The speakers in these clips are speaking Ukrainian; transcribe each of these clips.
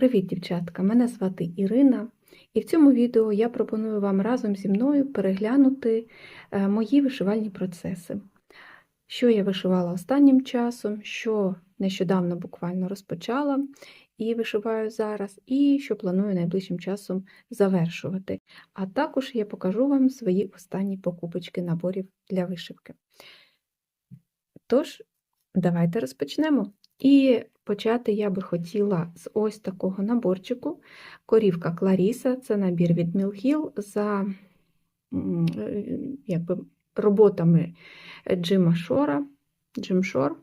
Привіт, дівчатка! Мене звати Ірина, і в цьому відео я пропоную вам разом зі мною переглянути е, мої вишивальні процеси. Що я вишивала останнім часом, що нещодавно буквально розпочала і вишиваю зараз, і що планую найближчим часом завершувати. А також я покажу вам свої останні покупочки наборів для вишивки. Тож, давайте розпочнемо. І почати я би хотіла з ось такого наборчику. Корівка Кларіса це набір від Мілхіл за е, якби, роботами Джима Шора. Джим Шор.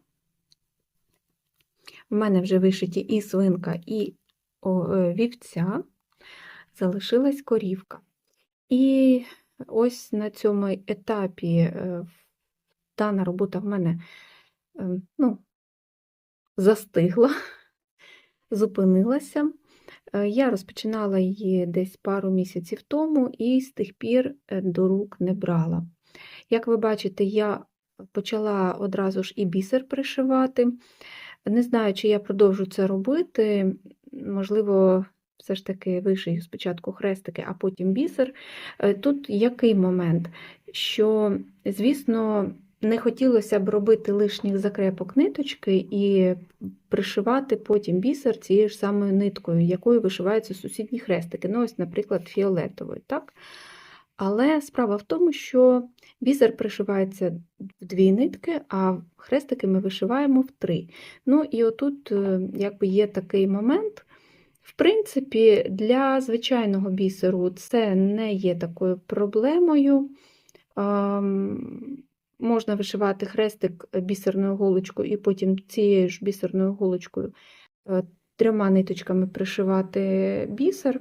В мене вже вишиті і свинка, і е, вівця. Залишилась корівка. І ось на цьому етапі е, дана робота в мене е, ну, застигла, зупинилася. Е, Я розпочинала її десь пару місяців тому і з тих пір е, до рук не брала. Як ви бачите, я почала одразу ж і бісер пришивати. Не знаю, чи я продовжу це робити. Можливо, все ж таки вишию спочатку хрестики, а потім бісер. Е, Тут який момент? Що, звісно, не хотілося б робити лишніх закрепок ниточки і пришивати потім бісер цією ж самою ниткою, якою вишиваються сусідні хрестики. Ну, ось, наприклад, фіолетовою. Так? Але справа в тому, що бісер пришивається в дві нитки, а хрестики ми вишиваємо в три. Ну і отут е, якби є такий момент. В принципі, для звичайного бісеру це не є такою проблемою. Можна вишивати хрестик бісерною голочкою і потім цією ж бісерною голочкою е, трьома ниточками пришивати бісер.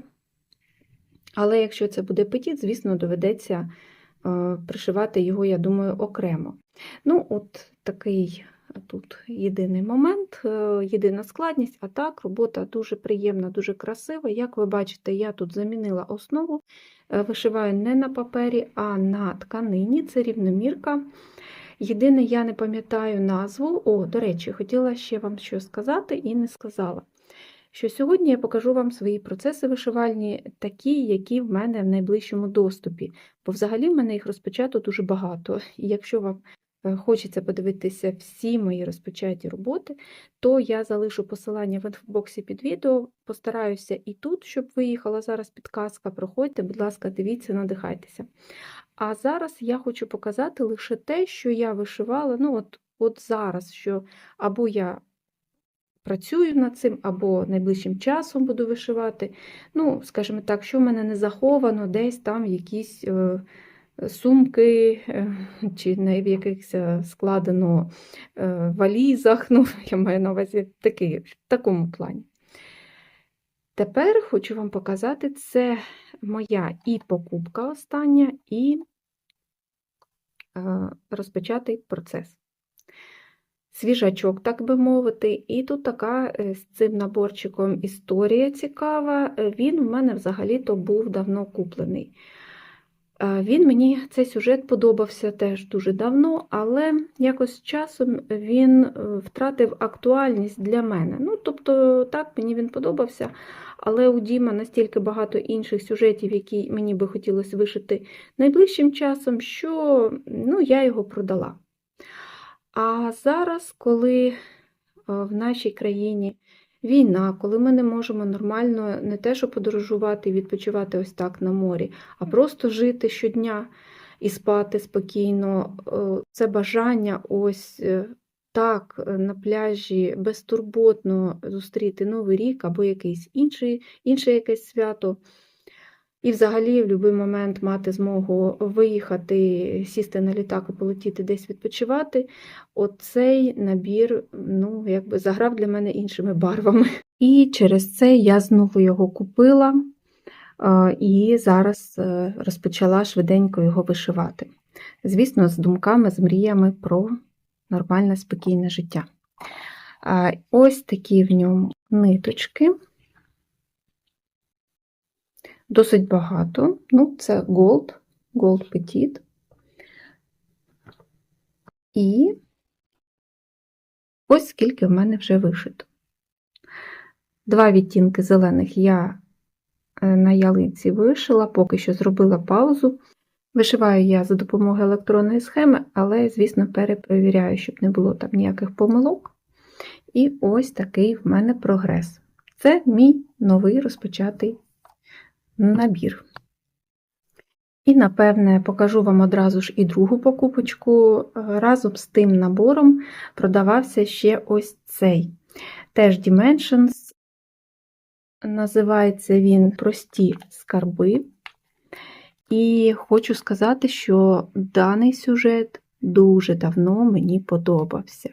Але якщо це буде петіт, звісно, доведеться е, пришивати його, я думаю, окремо. Ну, от такий тут єдиний момент, е, єдина складність, а так робота дуже приємна, дуже красива. Як ви бачите, я тут замінила основу, е, вишиваю не на папері, а на тканині, це рівномірка. Єдине, я не пам'ятаю назву. О, до речі, хотіла ще вам щось сказати і не сказала. Що сьогодні я покажу вам свої процеси вишивальні, такі, які в мене в найближчому доступі. Бо взагалі в мене їх розпочато дуже багато. І якщо вам хочеться подивитися всі мої розпочаті роботи, то я залишу посилання в інфобоксі під відео, постараюся і тут, щоб виїхала зараз підказка. Проходьте, будь ласка, дивіться, надихайтеся. А зараз я хочу показати лише те, що я вишивала. Ну, от, от зараз, що або я працюю над цим, або найближчим часом буду вишивати. Ну, скажімо так, що в мене не заховано, десь там якісь е, сумки, е, чи в якихось е, складено е, валізах. Ну, я маю на увазі такий, в такому плані. Тепер хочу вам показати, це моя і покупка остання, і розпочатий процес. Свіжачок, так би мовити, і тут така з цим наборчиком історія цікава. Він у мене взагалі-то був давно куплений. Е, Він мені цей сюжет подобався теж дуже давно, але якось часом він е, втратив актуальність для мене. Ну, тобто, так, мені він подобався, але у Діма настільки багато інших сюжетів, які мені би хотілося вишити найближчим часом, що ну, я його продала. А зараз, коли е, в нашій країні війна, коли ми не можемо нормально не те, що подорожувати і відпочивати ось так на морі, а просто жити щодня і спати спокійно, е, це бажання ось е, так на пляжі безтурботно зустріти Новий рік або якийсь інший, інше якесь свято. І взагалі в будь-який момент мати змогу виїхати, сісти на літак і полетіти десь відпочивати. Оцей набір ну, якби заграв для мене іншими барвами. І через це я знову його купила і зараз е, розпочала швиденько його вишивати. Звісно, з думками, з мріями про нормальне, спокійне життя. Ось такі в ньому ниточки. Досить багато. Ну, це Gold, Gold Petit. І ось скільки в мене вже вишито. Два відтінки зелених я е, на ялинці вишила, поки що зробила паузу. Вишиваю я за допомогою електронної схеми, але, звісно, перепровіряю, щоб не було там ніяких помилок. І ось такий в мене прогрес. Це мій новий розпочатий набір. І, напевне, покажу вам одразу ж і другу покупочку. Разом з тим набором продавався ще ось цей. Теж Dimensions. Називається він Прості скарби. І хочу сказати, що даний сюжет дуже давно мені подобався.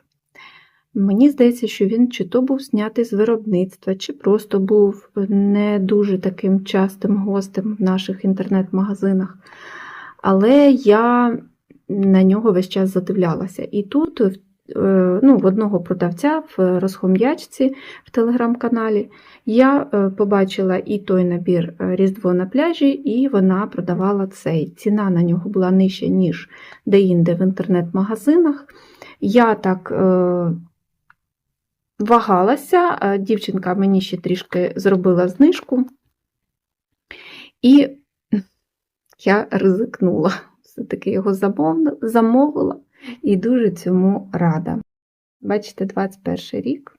Мені здається, що він чи то був знятий з виробництва, чи просто був не дуже таким частим гостем в наших інтернет-магазинах. Але я на нього весь час задивлялася. І тут е, ну, в одного продавця в розхом'ячці в телеграм-каналі я е, побачила і той набір е, Різдво на пляжі, і вона продавала цей. Ціна на нього була нижча, ніж де-інде в інтернет-магазинах. Я так вагалася, дівчинка мені ще трішки зробила знижку, і я ризикнула. Все-таки його замовила і дуже цьому рада. Бачите, 21 рік.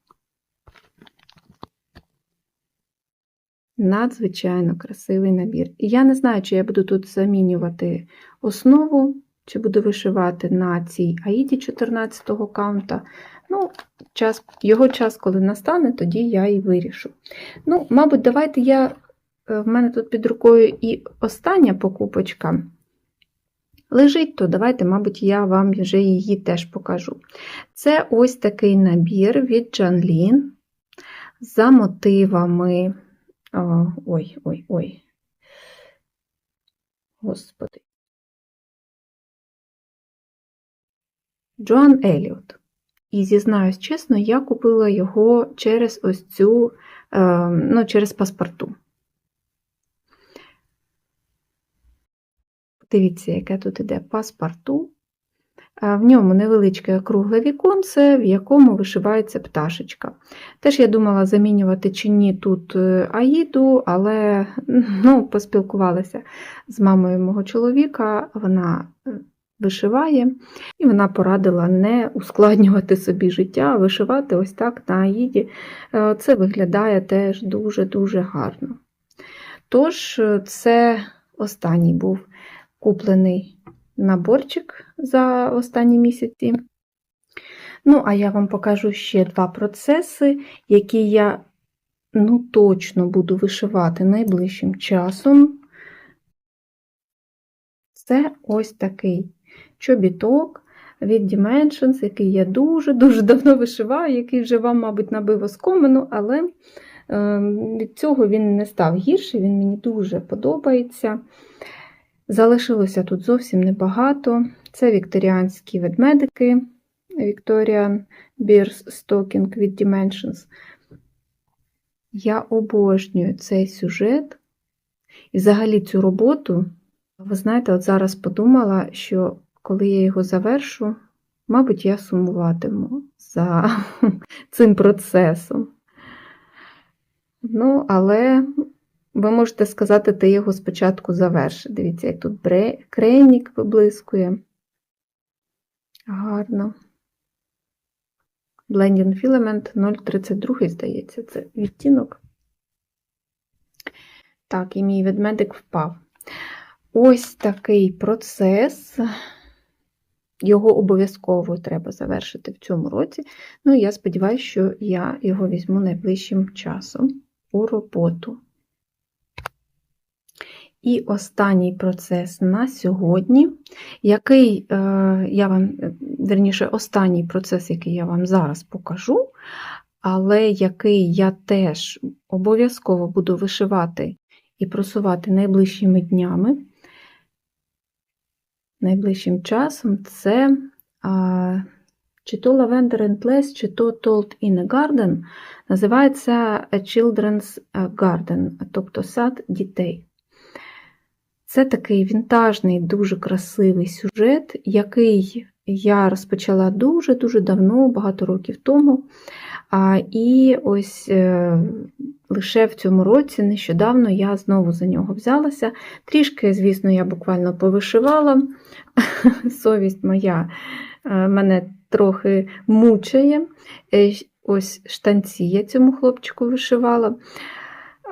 Надзвичайно красивий набір. І я не знаю, чи я буду тут замінювати основу, чи буду вишивати на цій аїді 14-го каунта. Ну, час, його час, коли настане, тоді я і вирішу. Ну, мабуть, давайте я. Е, в мене тут під рукою і остання покупочка лежить, то давайте, мабуть, я вам вже її теж покажу. Це ось такий набір від Джанлін за мотивами. Ой-ой-ой. Господи. Джоан Еліот. І зізнаюсь чесно, я купила його через ось цю, е, ну, через паспорту. Дивіться, яке тут іде паспорту. В ньому невеличке кругле віконце, в якому вишивається пташечка. Теж я думала замінювати чи ні тут е, Аїду, але ну, поспілкувалася з мамою мого чоловіка, вона е, вишиває, і вона порадила не ускладнювати собі життя, а вишивати ось так на Аїді. Е, це виглядає теж дуже-дуже гарно. Тож, це останній був куплений наборчик за останні місяці. Ну, а я вам покажу ще два процеси, які я ну, точно буду вишивати найближчим часом. Це ось такий чобіток від Dimensions, який я дуже-дуже давно вишиваю, який вже вам, мабуть, набив оскомину, але ем, від цього він не став гірший, він мені дуже подобається. Залишилося тут зовсім небагато. Це вікторіанські ведмедики Victorian Bears Stocking with Dimensions. Я обожнюю цей сюжет. І взагалі цю роботу, ви знаєте, от зараз подумала, що коли я його завершу, мабуть, я сумуватиму за цим процесом. Ну, але ви можете сказати, ти його спочатку заверши. Дивіться, як тут крейнік виблискує. Гарно. Blending Filament 032, здається, це відтінок. Так, і мій ведмедик впав. Ось такий процес. Його обов'язково треба завершити в цьому році. Ну, я сподіваюся, що я його візьму найближчим часом у роботу. І останній процес на сьогодні, який е, я вам, верніше, останній процес, який я вам зараз покажу, але який я теж обов'язково буду вишивати і просувати найближчими днями, найближчим часом, це чи то Lavender and Less, чи то Told in a Garden, називається A Children's Garden, тобто сад дітей. Це такий вінтажний, дуже красивий сюжет, який я розпочала дуже-дуже давно, багато років тому. І ось е, лише в цьому році, нещодавно я знову за нього взялася. Трішки, звісно, я буквально повишивала. Совість моя е, мене трохи мучає. Е, Ось штанці я цьому хлопчику вишивала.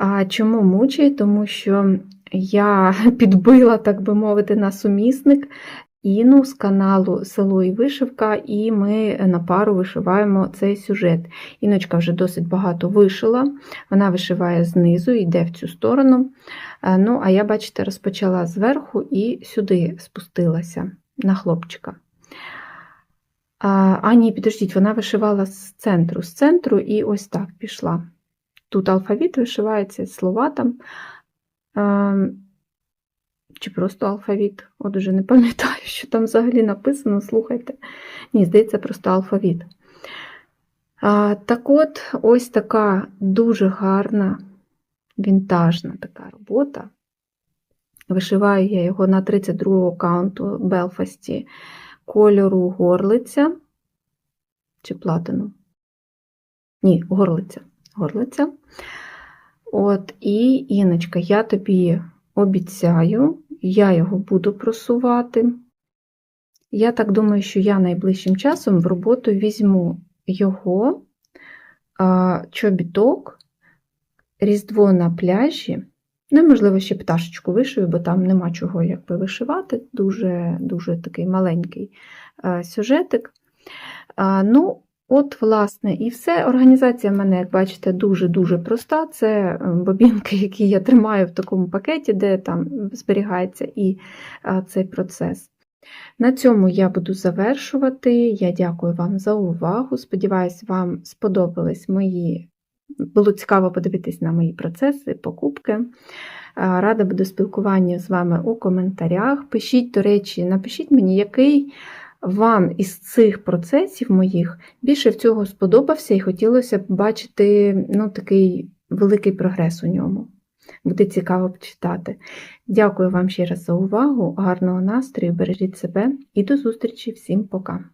А чому мучає? Тому що я підбила, так би мовити, на сумісник Іну з каналу Село і Вишивка, і ми на пару вишиваємо цей сюжет. Іночка вже досить багато вишила, вона вишиває знизу, йде в цю сторону. Е, Ну, а я, бачите, розпочала зверху і сюди спустилася на хлопчика. А, а ні, підождіть, вона вишивала з центру, з центру і ось так пішла. Тут алфавіт вишивається, слова там. Чи просто алфавіт? От уже не пам'ятаю, що там взагалі написано, слухайте. Ні, здається, просто алфавіт. А, так от, ось така дуже гарна, вінтажна така робота. Вишиваю я його на 32-го аккаунту Белфасті кольору горлиця чи платину. Ні, горлиця. Горлиця. От, і Іночка, я тобі обіцяю, я його буду просувати. Я так думаю, що я найближчим часом в роботу візьму його а, чобіток, різдво на пляжі. Ну, і, можливо, ще пташечку вишию, бо там нема чого якби вишивати. Дуже дуже такий маленький а, сюжетик. Ну, От, власне, і все. Організація в мене, як бачите, дуже-дуже проста. Це бобінки, які я тримаю в такому пакеті, де там зберігається і цей процес. На цьому я буду завершувати. Я дякую вам за увагу. Сподіваюсь, вам сподобались мої, було цікаво подивитись на мої процеси, покупки. Рада буду спілкуванню з вами у коментарях. Пишіть, до речі, напишіть мені, який вам із цих процесів моїх більше в цього сподобався і хотілося б бачити ну, такий великий прогрес у ньому. Буде цікаво почитати. Дякую вам ще раз за увагу, гарного настрою, бережіть себе і до зустрічі всім пока!